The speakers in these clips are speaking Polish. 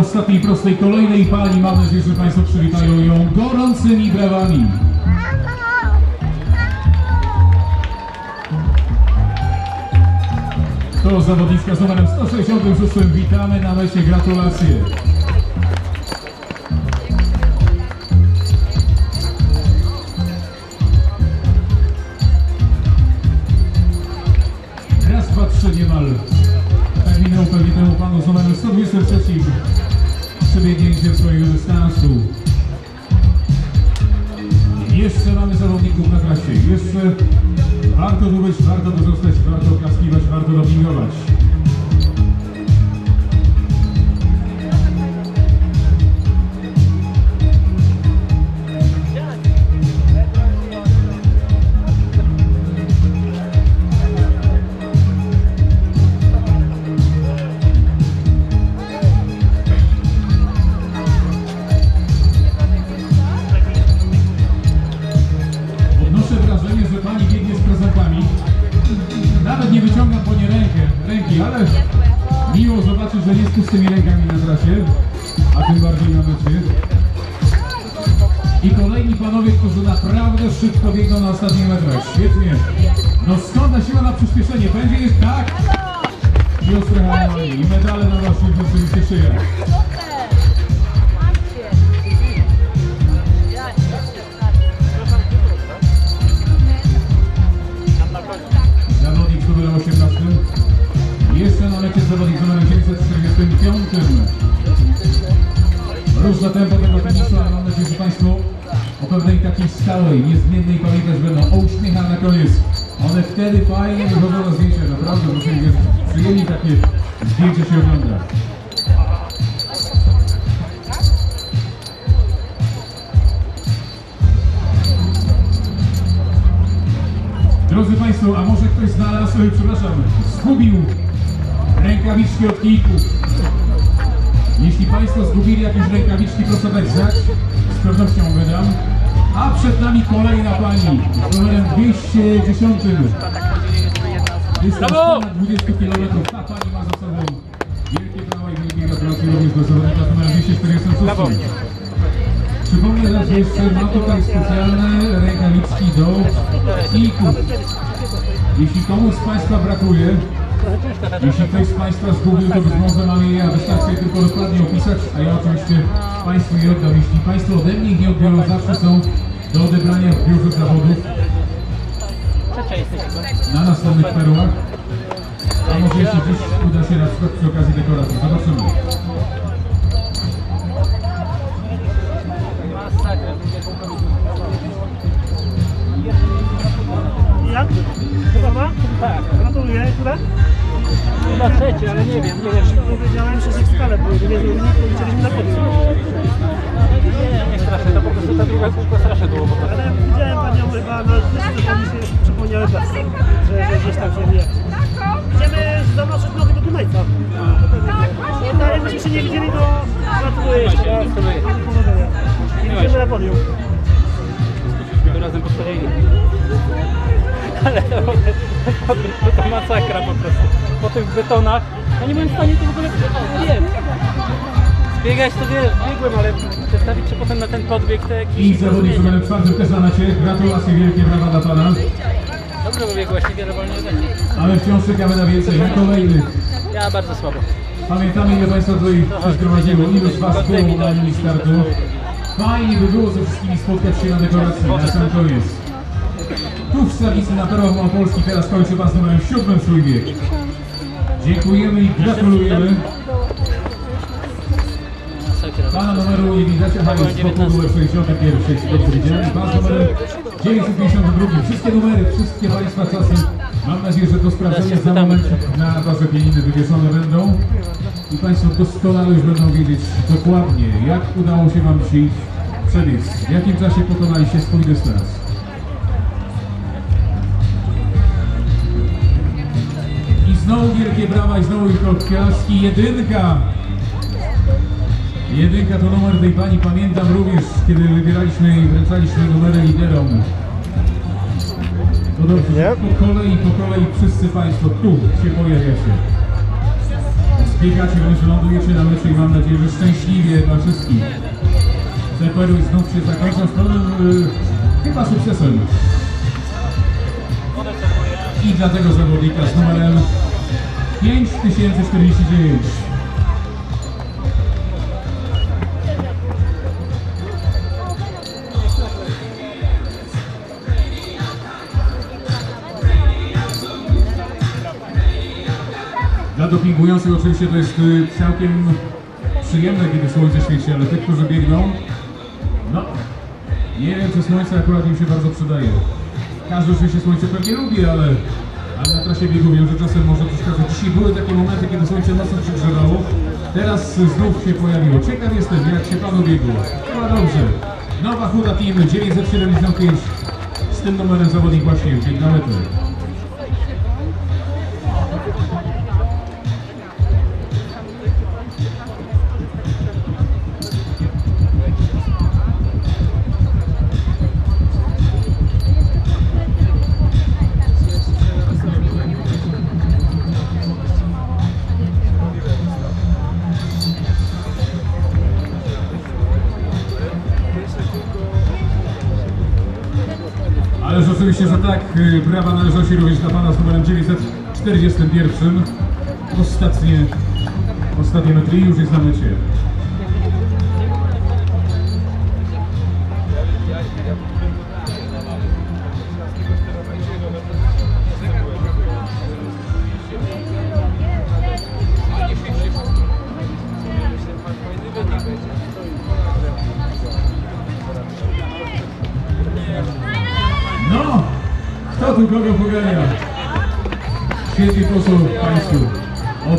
Ostatniej prostej kolejnej pani. Mam nadzieję, że Państwo przywitają ją gorącymi brawami. To zawodniczka z numerem 166. Witamy na mecie. Gratulacje. Jeszcze mamy zawodników na trasie. Jeszcze warto tu być, warto zostać, warto oklaskiwać, warto dopingować. Wrażenie, że pani biegnie z prezentami. Nawet nie wyciągam po nie rękę, ręki, ale miło zobaczyć, że nie z pustymi rękami na trasie, a tym bardziej na mecie. I kolejni panowie, którzy naprawdę szybko biegną na ostatnich metrach. Świetnie. No skąd ta siła na przyspieszenie? Będzie jest tak? I ostre. I medale na waszych rzeczywiście szyjach. Numerem 18. Jeszcze na lecie zawodnik z numerem 945. Różne tempo tego finiszu, ale mam nadzieję, że Państwo o pewnej takiej stałej, niezmiennej pamiętać będą o uśmiechach na koniec. One wtedy fajnie wychodzą na zdjęcia, naprawdę muszę wierzyć. Przyjemnie takie zdjęcie się ogląda. Drodzy Państwo, a może ktoś znalazł, przepraszam, zgubił rękawiczki od kijków. Jeśli Państwo zgubili jakieś rękawiczki, proszę dać znać, z pewnością wydam. A przed nami kolejna pani z numerem 210. Dystans ponad 20 km. Ta pani ma za sobą wielkie prawa i wielkie gratulacje również do zawodnika z numerem 246. Przypomnę raz jeszcze, ma tutaj specjalne rękawiczki do kijków. Jeśli komuś z Państwa brakuje, jeśli ktoś z Państwa zgubił, to być może mam je ja. Wystarczy tylko dokładnie opisać, a ja oczywiście Państwu je oddam. Jeśli Państwo ode mnie nie odbiorą, zawsze są do odebrania w biurze zawodów na następnych perłach. A może jeszcze gdzieś uda się na przykład przy okazji dekoracji. Zobaczymy. Jak? Gotowa? Tak. Gratuluję. Które? Chyba trzecie, ale nie wiem, nie wiem. Powiedziałem, że w skale były. Nie wiem, nie policzyliśmy na podium. Nie, nie strasznie, to po prostu ta druga kółko masakra po prostu. Po tych betonach. Ja nie byłem w stanie to w ogóle wiem. Zbiegać to wiem, biegłem, ale przestawić się potem na ten podbieg to jakiś I zawodnik z numerem 4 też na mecie. Gratulacje, wielkie brawa dla Pana. Dobrze pobiegłeś, niewiele wolniej ode mnie. Ale wciąż czekamy na więcej, na kolejnych. Ja bardzo słabo. Pamiętamy, ile Państwa tutaj przegromadziło, ilość Was było na linii startu. Fajnie by było ze wszystkimi spotkać się na dekoracji, na sam koniec. Tu w na Perłach Małopolski teraz kończy Pan z numerem 7 swój bieg. Dziękujemy i gratulujemy. Pana numeru nie widać, ale jest spokój numer 61, dobrze widziałem. Pan z numerem 952. Wszystkie numery, wszystkie Państwa czasy. Mam nadzieję, że do sprawdzenia za moment na Wasze pieniądze wywieszone będą. I Państwo doskonale już będą wiedzieć dokładnie, jak udało się Wam dzisiaj przebiec. W jakim czasie pokonaliście swój dystans. Znowu wielkie brawa i znowu ich oklaski. Jedynka! Jedynka to numer tej pani, pamiętam również, kiedy wybieraliśmy i wręczaliśmy numery liderom. To dobrze, po kolei, po kolei wszyscy Państwo tu się pojawiacie. Biegacie, wręcz lądujecie na mecie i mam nadzieję, że szczęśliwie dla wszystkich. Te perły znów się zakończą z pełnym y, chyba sukcesem. I dla tego zawodnika z numerem 5049. Dla dopingujących oczywiście to jest y, całkiem przyjemne, kiedy słońce świeci, ale tych, którzy biegną, no, nie wiem, czy słońce akurat im się bardzo przydaje. Każdy oczywiście słońce pewnie lubi, ale, ale na trasie biegu wiem, że czasem może przeszkadzać. Dzisiaj były takie momenty, kiedy słońce mocno przygrzewało. Teraz znów się pojawiło. Ciekaw jestem, jak się panu biegło. Chyba dobrze. Nowa Huda Team 975. Z tym numerem zawodnik właśnie biegł na. Brawa należą się również dla pana z numerem 941. Ostatnie, ostatnie metry już jest na mecie.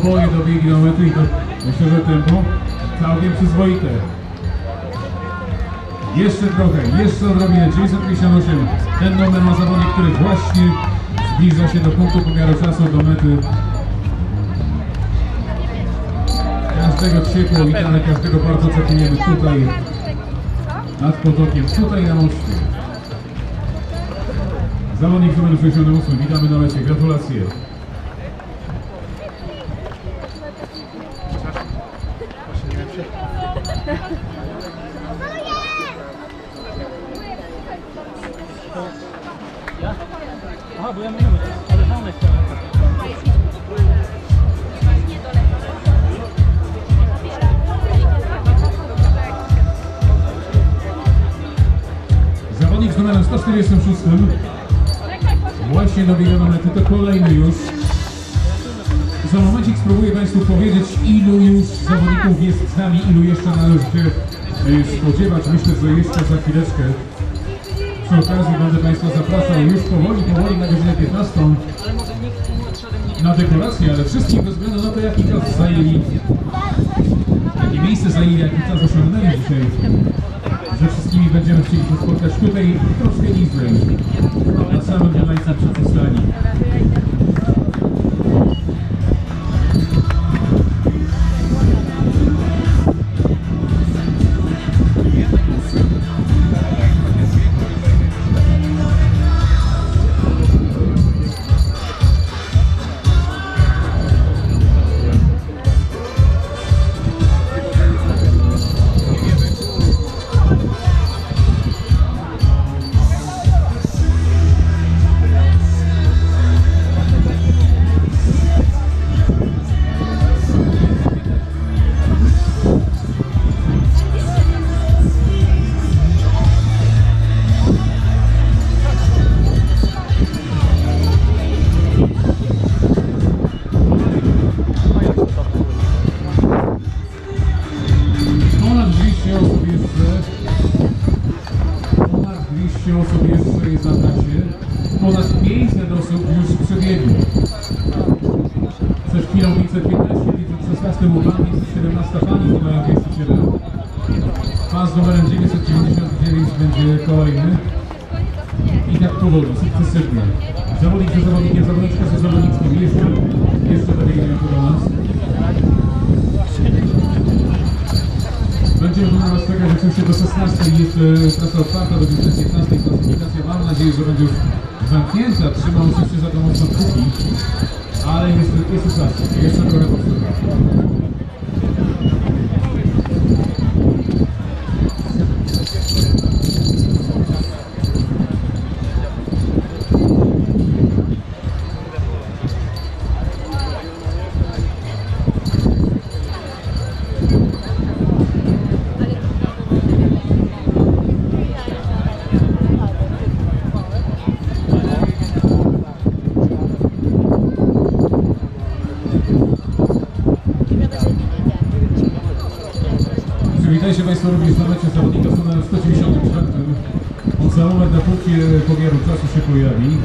Oboje dobiegli do mety i to myślę, że tempo całkiem przyzwoite. Jeszcze trochę, jeszcze odrobinę, 958. Ten numer ma zawodnik, który właśnie zbliża się do punktu pomiaru czasu, do mety. Każdego ciepło witamy, każdego bardzo oczekujemy tutaj nad potokiem, tutaj na moście. Zawodnik numer 68, witamy na lecie, gratulacje. Zawodnik z numerem 146 właśnie dobiega do mety, to kolejny już. Za momencik spróbuję Państwu powiedzieć, ilu już zawodników jest z nami, ilu jeszcze należy e, spodziewać. Myślę, że jeszcze za chwileczkę. Przy okazji będę Państwa zapraszał już powoli, powoli na godzinę 15 na dekorację, ale wszystkich bez względu na to, jaki czas zajęli, jakie miejsce zajęli, jaki czas osiągnęli dzisiaj. Ze wszystkimi będziemy chcieli się spotkać tutaj troszkę niżej, na samym dniu przeciwstani. Jeszcze. Ponad 200 osób jeszcze jest na trasie. Ponad 500 osób już otwarta do godziny 15 klasyfikacja. Mam nadzieję, że będzie już zamknięta. Trzymam oczywiście za to mocno kciuki. Ale jeszcze, jeszcze czas, jeszcze trochę potrzeba. Przywitajcie Państwo również na mecie zawodnika numerem 194. On za moment na punkcie pomiaru czasu się pojawi.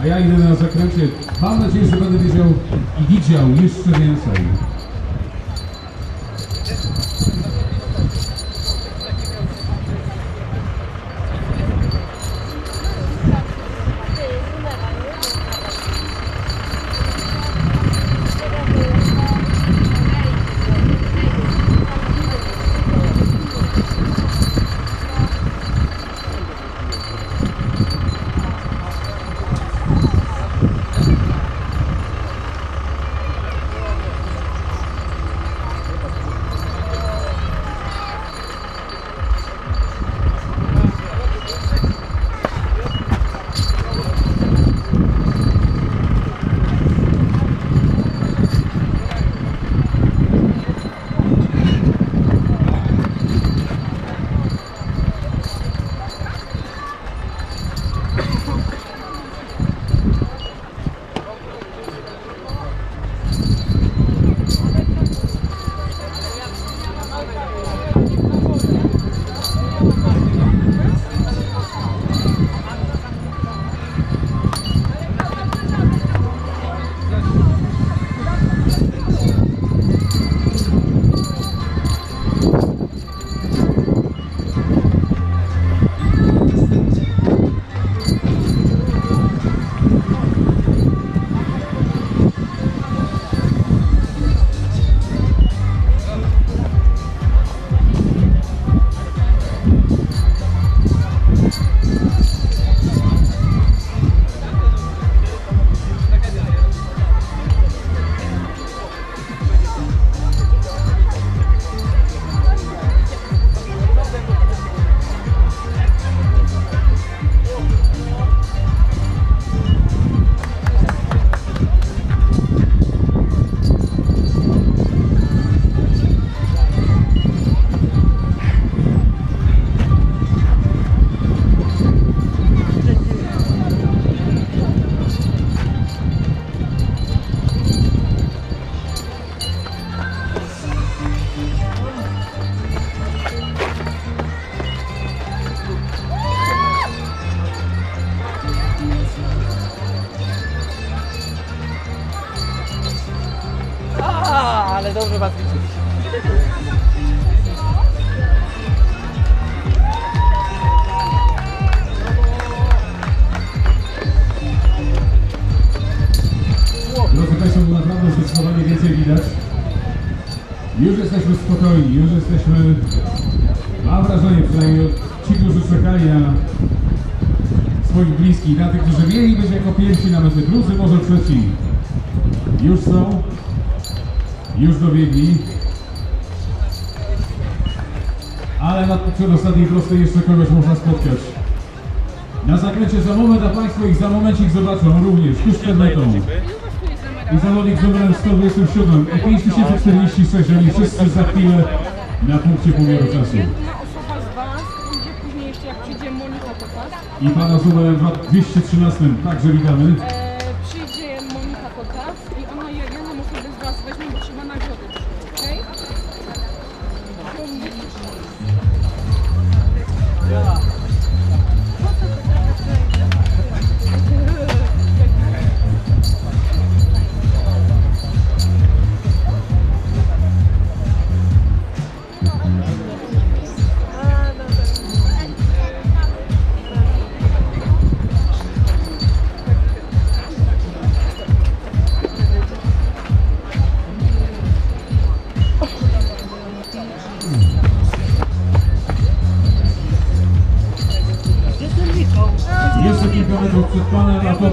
A ja idę na zakręcie. Mam nadzieję, że będę wiedział i widział jeszcze więcej. Was liczyć. Drodzy Państwo, naprawdę zdecydowanie więcej widać. Już jesteśmy spokojni, już jesteśmy, mam wrażenie przynajmniej ci, którzy czekali na swoich bliskich, na tych, którzy mieli być jako pierwsi na mecie, drudzy może trzeci. Już są, już dobiegli. Ale na przed ostatniej prostej jeszcze kogoś można spotkać. Na zakręcie za moment, a Państwo ich za momencik zobaczą również, tuż przed metą. I zawodnik z numerem 127 i 5046, oni wszyscy za chwilę na punkcie pomiaru czasu. I pana z numerem 213 także witamy. E, przyjdzie Monika Topas i ona jedną osobę z Was weźmie, bo trzeba nagrody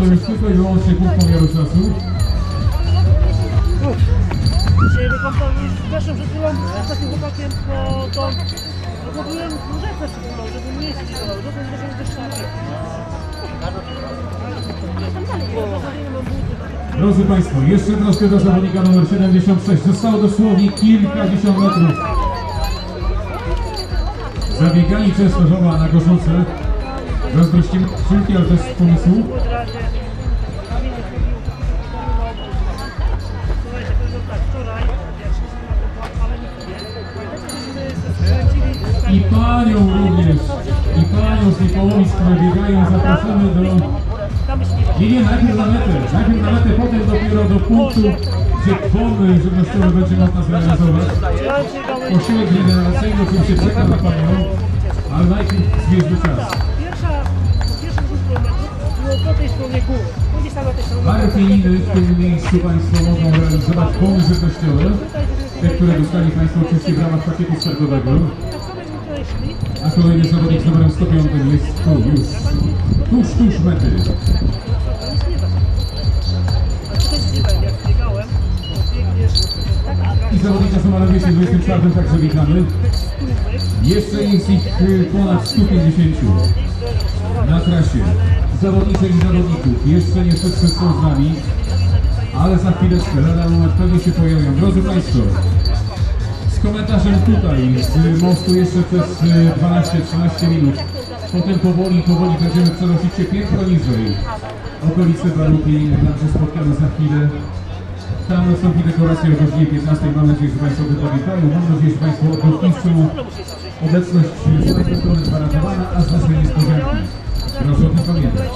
już tylko i wyłącznie punkt pomiaru czasu. Dzisiaj z takim chłopakiem, to, to robiłem rzece przed chwilą, żeby nie jeździć. Rozumiem, że się też. Drodzy Państwo, jeszcze troszkę do zawodnika numer 76. Zostało dosłownie kilkadziesiąt metrów. Zabiegani Częstochowa na gorzące. Ale też z pomysłu. Nie, panią również. I panią z Niepołomic, które biegają, zapraszamy do... Się nie Nie, najpierw na metę. Najpierw na metę, potem dopiero do punktu, gdzie bomby żywnościowe będzie można zrealizować. Posiłek regeneracyjny oczywiście czeka na panią, ale najpierw zwierzmy czas. Stronie góry. Na w tym miejscu Państwo mogą realizować bomby żywnościowe, te, które dostali Państwo oczywiście w ramach pakietu startowego. A kolejny zawodnik z numerem 105 jest tu już, tuż, tuż mety. I zawodnika z numerem 224 także witamy. Jeszcze jest ich y, ponad 150 na trasie. Zawodniczek i zawodników. Jeszcze nie wszyscy są z nami, ale za chwileczkę, lada moment pewnie się pojawią. Drodzy Państwo, z komentarzem tutaj, z mostu jeszcze przez y, 12-13 minut. Potem powoli, powoli będziemy przenosić się piętro niżej. Okolice Baruki, także spotkamy za chwilę. Tam nastąpi dekoracja o godzinie 15. Mam nadzieję, że Państwo to pamiętają. Mam nadzieję, że Państwo odpuszczą obecność z Państwa strony gwarantowana, a z naszej niespodzianki. Proszę o tym pamiętać.